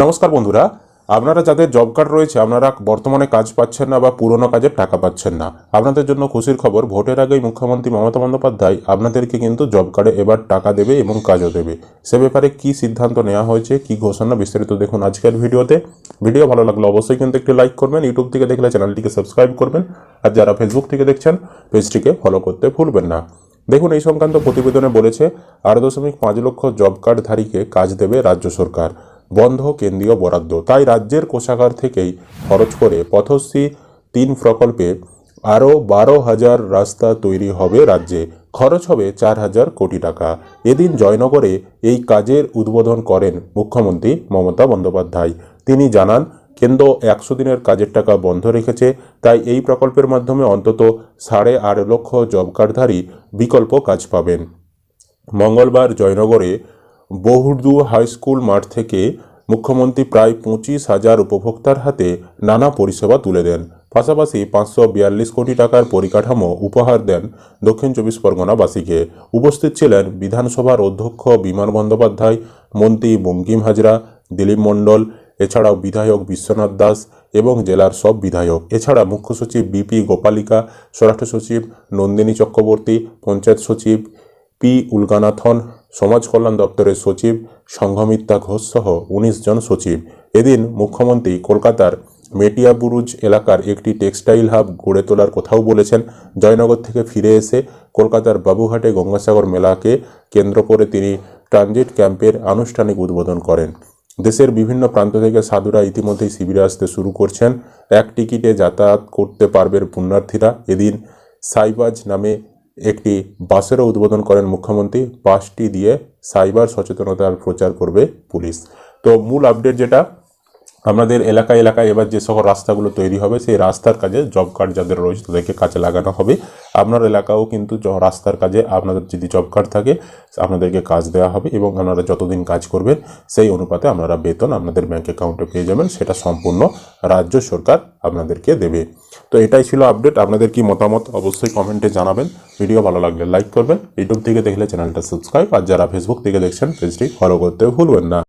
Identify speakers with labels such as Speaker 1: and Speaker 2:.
Speaker 1: নমস্কার বন্ধুরা, আপনারা যাদের জব কার্ড রয়েছে, আপনারা বর্তমানে কাজ পাচ্ছেন না বা পুরনো কাজের টাকা পাচ্ছেন না। আপনাদের জন্য খুশির খবর, ভোটের আগেই মুখ্যমন্ত্রী মমতা বন্দ্যোপাধ্যায় আপনাদেরকে কিন্তু জব কার্ডে এবার টাকা দেবে এবং কাজও দেবে। সে ব্যাপারে কি সিদ্ধান্ত নেওয়া হয়েছে, কি ঘোষণা বিস্তারিত দেখুন আজকের ভিডিওতে। ভিডিও ভালো লাগলে অবশ্যই কিন্তু একটি লাইক করবেন ইউটিউব থেকে দেখলে চ্যানেলটিকে সাবস্ক্রাইব করবেন, আর যারা ফেসবুক থেকে দেখছেন পেজটিকে ফলো করতে ভুলবেন না। দেখুন, এই সংক্রান্ত প্রতিবেদনে বলেছে, আট দশমিক পাঁচ লক্ষ জব কার্ডধারীকে কাজ দেবে রাজ্য সরকার। বন্ধ কেন্দ্রীয় বরাদ্দ। তাই রাজ্যের কোষাগার থেকেই খরচ করে পথশ্রী তিন প্রকল্পে আরও বারো হাজার রাস্তা তৈরি হবে রাজ্যে। খরচ হবে চার হাজার কোটি টাকা। এদিন জয়নগরে এই কাজের উদ্বোধন করেন মুখ্যমন্ত্রী মমতা বন্দ্যোপাধ্যায়। তিনি জানান, কেন্দ্র একশো দিনের কাজের টাকা বন্ধ রেখেছে, তাই এই প্রকল্পের মাধ্যমে অন্তত সাড়ে আট লক্ষ জব কার্ডধারী বিকল্প কাজ পাবেন। মঙ্গলবার জয়নগরে বহুর্দু হাই স্কুল মাঠ থেকে মুখ্যমন্ত্রী প্রায় পঁচিশ হাজার উপভোক্তার হাতে নানা পরিষেবা তুলে দেন। পাশাপাশি পাঁচশো বিয়াল্লিশ কোটি টাকার পরিকাঠামো উপহার দেন দক্ষিণ চব্বিশ পরগনাবাসীকে উপস্থিত ছিলেন বিধানসভার অধ্যক্ষ বিমান বন্দ্যোপাধ্যায়, মন্ত্রী বঙ্কিম হাজরা, দিলীপ মণ্ডল, এছাড়াও বিধায়ক বিশ্বনাথ দাস এবং জেলার সব বিধায়ক। এছাড়া মুখ্য সচিব বিপি গোপালিকা, স্বরাষ্ট্র সচিব নন্দিনী চক্রবর্তী, পঞ্চায়েত সচিব পি উলগানাথন সমাজ কল্যাণ দপ্তরের সচিব সংঘমিত্রা ঘোষ সহ উনিশ জন সচিব। এদিন মুখ্যমন্ত্রী কলকাতার মেটিয়াবুরুজ এলাকার একটি টেক্সটাইল হাব গড়ে তোলার কথাও বলেছেন। জয়নগর থেকে ফিরে এসে কলকাতার বাবুঘাটে গঙ্গাসাগর মেলাকে কেন্দ্র করে তিনি ট্রানজিট ক্যাম্পের আনুষ্ঠানিক উদ্বোধন করেন। দেশের বিভিন্ন প্রান্ত থেকে সাধুরা ইতিমধ্যেই শিবিরে আসতে শুরু করছেন। এক টিকিটে যাতায়াত করতে পারবেন পুণ্যার্থীরা। এদিন সাইবাজ নামে একটি বাসেরও উদ্বোধন করেন মুখ্যমন্ত্রী বাসটি দিয়ে সাইবার সচেতনতার প্রচার করবে পুলিশ। তো মূল আপডেট যেটা আপনাদের এলাকা এলাকায় এবার যে সকল রাস্তাগুলো তৈরি হবে, সেই রাস্তার কাজে জব কার্ড যাদের রয়েছে তাদেরকে কাজে লাগানো হবে। আপনার এলাকাও কিন্তু রাস্তার কাজে আপনাদের যদি জব কার্ড থাকে, আপনাদেরকে কাজ দেওয়া হবে এবং আপনারা যতদিন কাজ করবেন, সেই অনুপাতে আপনারা বেতন আপনাদের ব্যাঙ্ক অ্যাকাউন্টে পেয়ে যাবেন। সেটা সম্পূর্ণ রাজ্য সরকার আপনাদেরকে দেবে। তো এটাই ছিল আপডেট আপনাদের কি মতামত অবশ্যই কমেন্টে জানাবেন। ভিডিও ভালো লাগলে লাইক করবেন। ইউটিউব থেকে দেখলে চ্যানেলটা সাবস্ক্রাইব আর যারা ফেসবুক থেকে দেখছেন পেজটি ফলো করতে ভুলবেন না।